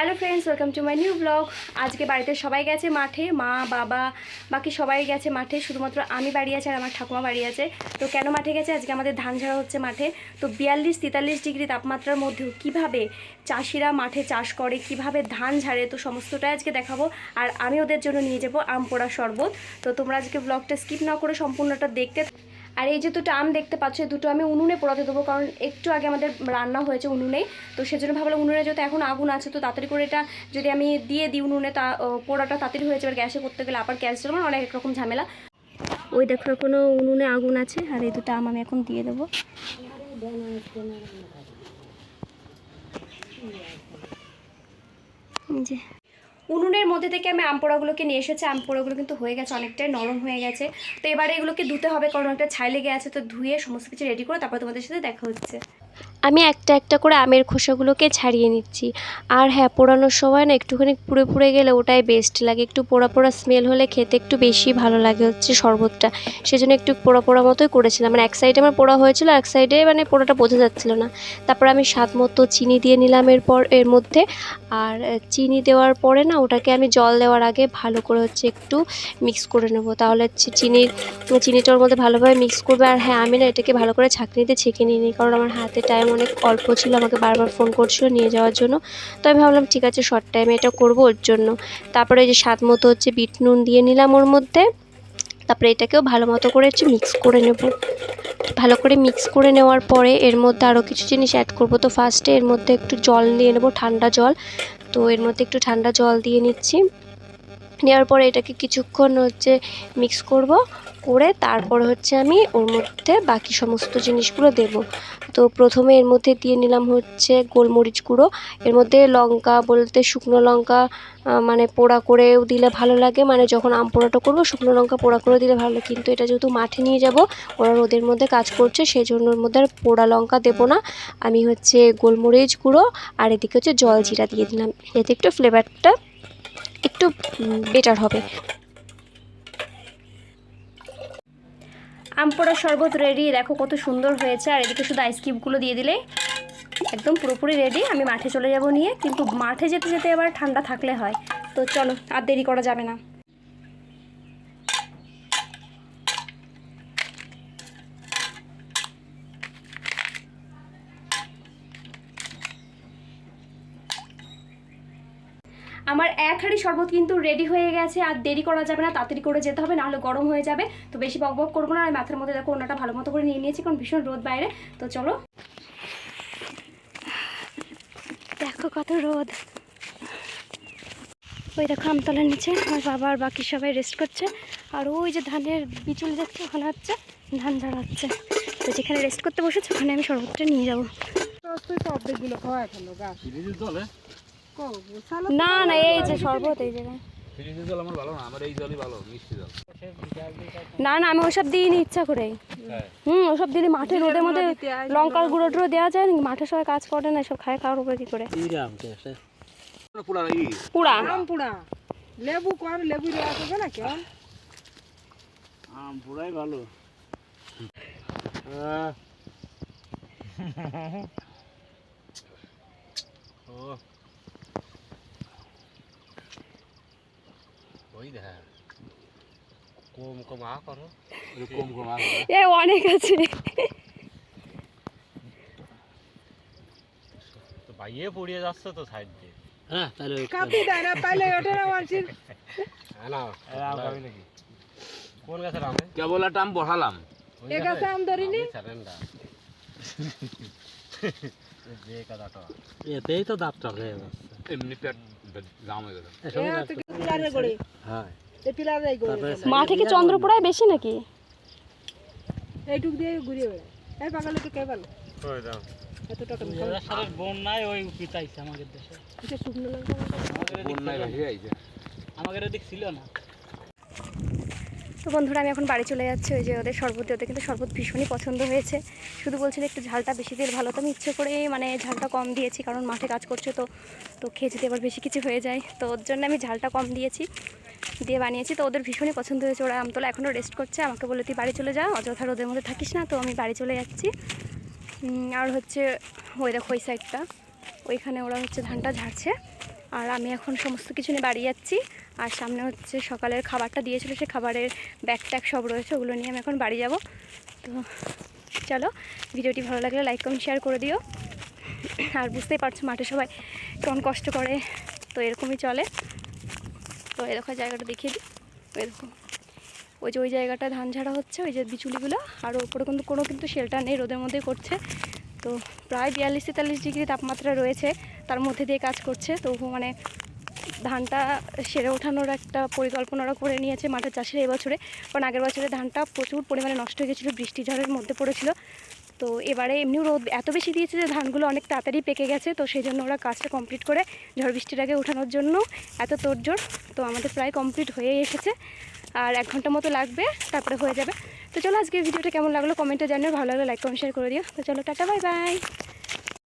Hello friends, welcome to my new blog. আজকে বাড়িতে সবাই গেছে মাঠে, মা, বাবা, বাকি সবাই গেছে মাঠে। শুধুমাত্র আমি বাড়ি আছে আর আমার ঠাকুমা বাড়ি আছে। তো কেন মাঠে গেছে? আজকে আমাদের ধান ঝাড়া হচ্ছে মাঠে। তো বিয়াল্লিশ, তেতাল্লিশ ডিগ্রি তাপমাত্রার মধ্যেও কীভাবে চাষিরা মাঠে চাষ করে, কীভাবে ধান ঝাড়ে, তো সমস্তটাই আজকে দেখাবো। আর আমি ওদের জন্য নিয়ে যাব আম পোড়া শরবত। তো তোমরা আজকে ব্লগটা স্কিপ না করে সম্পূর্ণটা দেখতে আর এই যে দুটো আম দেখতে পাচ্ছ, এই দুটো আমি উনুনে পোড়াতে দেবো, কারণ একটু আগে আমাদের রান্না হয়েছে উনুনেই। তো সেজন্য ভাবলাম উনুনে যেহেতু এখন আগুন আছে, তো তাড়াতাড়ি করে এটা যদি আমি দিয়ে দিই উনুনে, তা পোড়াটা তাড়াতাড়ি হয়েছে এবার গ্যাসে করতে গেলে আবার গ্যাস জ্বালানো অনেক রকম ঝামেলা। ওই দেখো, এখনও উনুনে আগুন আছে, আর এই দুটো আম আমি এখন দিয়ে দেবো। যে। উনুনের মধ্যে থেকে আমি আমপোড়াগুলোকে নিয়ে এসেছি, আমপোড়াগুলো কিন্তু হয়ে গেছে অনেকটাই নরম হয়ে গেছে। তো এবারে এগুলোকে ধুতে হবে, কারণ একটা ছাই লেগে আছে, তো ধুয়ে সমস্ত কিছু রেডি করে তারপর তোমাদের সাথে দেখা হচ্ছে। আমি একটা একটা করে আমের খোসাগুলোকে ছাড়িয়ে নিচ্ছি। আর হ্যাঁ পোড়ানোর সময় না একটুখানি পুড়ে পুড়ে গেলে ওটাই বেস্ট লাগে। একটু পোড়া পোড়া স্মেল হলে খেতে একটু বেশি ভালো লাগে হচ্ছে শরবতটা। সেজন্য একটু পোড়া পোড়া মতোই করেছিলাম। মানে এক সাইডে আমার পোড়া হয়েছিল এক সাইডে মানে পোড়াটা বোঝা যাচ্ছিল না। তারপর আমি স্বাদ মতো চিনি দিয়ে নিলাম এরপর এর মধ্যে। আর চিনি দেওয়ার পরে না ওটাকে আমি জল দেওয়ার আগে ভালো করে হচ্ছে একটু মিক্স করে নেব। তাহলে হচ্ছে চিনির চিনিটার মধ্যে ভালোভাবে মিক্স করবে। আর হ্যাঁ আমি না এটাকে ভালো করে ছাঁকনিতে ছেঁকে নিয়ে নিই কারণ আমার হাতে টাইম অনেক অল্প ছিল, আমাকে বারবার ফোন করছিল নিয়ে যাওয়ার জন্য। তো আমি ভাবলাম, ঠিক আছে শর্ট টাইমে এটা করব ওর জন্য। তারপরে যে স্বাদ মতো হচ্ছে বিট নুন দিয়ে নিলাম ওর মধ্যে। তারপরে এটাকেও ভালো মতো করে হচ্ছে মিক্স করে নেব। ভালো করে মিক্স করে নেওয়ার পরে এর মধ্যে আরও কিছু জিনিস অ্যাড করব। তো ফার্স্টে এর মধ্যে একটু জল দিয়ে নেব, ঠান্ডা জল। তো এর মধ্যে একটু ঠান্ডা জল দিয়ে নিচ্ছি। নেওয়ার পরে এটাকে কিছুক্ষণ হচ্ছে মিক্স করব, করে তারপর হচ্ছে আমি ওর মধ্যে বাকি সমস্ত জিনিসগুলো দেব। তো প্রথমে এর মধ্যে দিয়ে নিলাম হচ্ছে গোলমরিচ গুঁড়ো। এর মধ্যে লঙ্কা বলতে শুকনো লঙ্কা মানে পোড়া করেও দিলে ভালো লাগে। মানে যখন আম পোড়াটা করব, শুকনো লঙ্কা পোড়া করে দিলে ভালো লাগে। কিন্তু এটা যেহেতু মাঠে নিয়ে যাব, ওরা রোদের মধ্যে কাজ করছে সেই জন্য ওর মধ্যে আর পোড়া লঙ্কা দেবো না। আমি হচ্ছে গোলমরিচ গুঁড়ো আর এদিকে হচ্ছে জল জিরা দিয়ে দিলাম। এতে একটু ফ্লেভারটা একটু বেটার হবে। আম পোড়া শরবত রেডি দেখো কত সুন্দর হয়েছে। আর এদিকে শুধু আইসক্রিমগুলো দিয়ে দিলে একদম পুরোপুরি রেডি আমি মাঠে চলে যাব নিয়ে, কিন্তু মাঠে যেতে যেতে আবার ঠান্ডা থাকলে হয়। তো চলো, আর দেরি করা যাবে না। আমার এক হাঁড়ি শরবত কিন্তু রেডি হয়ে গেছে আর দেরি করা যাবে না তাড়াতাড়ি করে যেতে হবে নাহলে গরম হয়ে যাবে। তো বেশি বক বক করব না আর মাথার মধ্যে দেখো ওনাটা ভালো মতো করে নিয়ে নিয়েছি কারণ ভীষণ রোদ বাইরে। তো চলো। দেখো কত রোদ। ওই দেখো আমতলার নিচে আমার বাবা আর বাকি সবাই রেস্ট করছে। আর ওই যে ধানের বিচুল যাচ্ছে ওখানে হচ্ছে ধান ঝাড়া হচ্ছে তো যেখানে রেস্ট করতে বসেছে ওখানে আমি শরবতটা নিয়ে যাব। না না এই যে শরবত এই জায়গায় ফ্রিজের জল আমার ভালো না আমার এই জলই ভালো মিষ্টি জল। না না আমি ওসব দিইনি ইচ্ছা করেই। হ্যাঁ। হুম ওসব দিদি মাঠে রোদের মধ্যে লঙ্কার গুঁড়ো টুড়ো দেওয়া যায় নাকি মাঠে সবাই কাজ করে না সব খায় খাওয়ার উপরে কি করে? পুরা পুরা? লেবু কম লেবু দেওয়া করবে না কেমন আম পুরাই ভালো। ও ওই দেখা কম কম আ করো কম কম আ করো এ অনেক আছে। বাইয়ে পড়িয়ে যাচ্ছে তো সাইড দিয়ে। হ্যাঁ তাহলে কাটি দেয় না তাইলে ওঠে না মানুষের না নাকি? কোন গাছের আম কেবল একটা আম বসালাম এ গাছে আম ধরিনি? স্যারেন্ডার যে কথাটা এতেই তো দাঁত টক এমনি পেট তো কি হ্যাঁ চন্দ্রপুরায় বেশি নাকি? এইটুক দিয়ে ঘুরিয়ে বেড়ায়। এই পাগলে তো কেবল এত টাকা সারের ওই পিতাইছে আমাদের দেশে। এটা শুকনো বন্যায় আইছে। আমাদের ওদিক ছিল না। তো বন্ধুরা, আমি এখন বাড়ি চলে যাচ্ছি। ওই যে ওদের শরবত দিয়ে, ওদের কিন্তু শরবত ভীষণই পছন্দ হয়েছে। শুধু বলছিল একটু ঝালটা বেশি দিলে ভালো। তো আমি ইচ্ছে করে মানে ঝালটা কম দিয়েছি, কারণ মাঠে কাজ করছে তো তো খেয়ে যদি আবার বেশি কিছু হয়ে যায়। তো ওর জন্য আমি ঝালটা কম দিয়েছি, দিয়ে বানিয়েছি। তো ওদের ভীষণই পছন্দ হয়েছে। ওরা আমতলা এখনও রেস্ট করছে। আমাকে বলে, তুই বাড়ি চলে যা, অযথা ওদের মধ্যে থাকিস না। তো আমি বাড়ি চলে যাচ্ছি। আর হচ্ছে, ওই দেখো, ওই সাইডটা ওইখানে ওরা হচ্ছে ধানটা ঝাড়ছে। আর আমি এখন সমস্ত কিছু নিয়ে বাড়ি যাচ্ছি। আর সামনে হচ্ছে সকালের খাবারটা দিয়েছিল, সে খাবারের ব্যাগ ট্যাগ সব রয়েছে, ওগুলো নিয়ে আমি এখন বাড়ি যাব। তো চলো, ভিডিওটি ভালো লাগলে লাইক কমেন্ট শেয়ার করে দিও। আর বুঝতেই পারছ মাঠে সবাই কেমন কষ্ট করে। তো এরকমই চলে। তো এরকম জায়গাটা দেখিয়ে দিই। দেখো। ওই যে ওই জায়গাটা ধান ঝাড়া হচ্ছে, ওই যে বিচুলিগুলো। আর ওপরে কিন্তু কোনো কিন্তু শেল্টার নেই, রোদের মধ্যে করছে। তো প্রায় বিয়াল্লিশ তেতাল্লিশ ডিগ্রি তাপমাত্রা রয়েছে, তার মধ্যে দিয়ে কাজ করছে। তবু মানে ধানটা সেরে ওঠানোর একটা পরিকল্পনা ওরা করে নিয়েছে মাঠের চাষের এবছরে। কারণ আগের বছরে ধানটা প্রচুর পরিমাণে নষ্ট হয়ে গেছিল, বৃষ্টি ঝড়ের মধ্যে পড়েছিল। তো এবারে এমনিও রোদ এত বেশি দিয়েছে যে ধানগুলো অনেক তাড়াতাড়ি পেকে গেছে। তো সেই জন্য ওরা কাজটা কমপ্লিট করে ঝড় বৃষ্টির আগে ওঠানোর জন্য এত তোড়জোড়। তো আমাদের প্রায় কমপ্লিট হয়ে এসেছে। আর এক ঘণ্টা মতো লাগবে, তারপরে হয়ে যাবে। তো চলো আজকে ভিডিওটা কেমন লাগল কমেন্টে জানিও, ভালো লাগলে লাইক কমেন্ট শেয়ার করে দিও। তো চলো, টাটা বাই বাই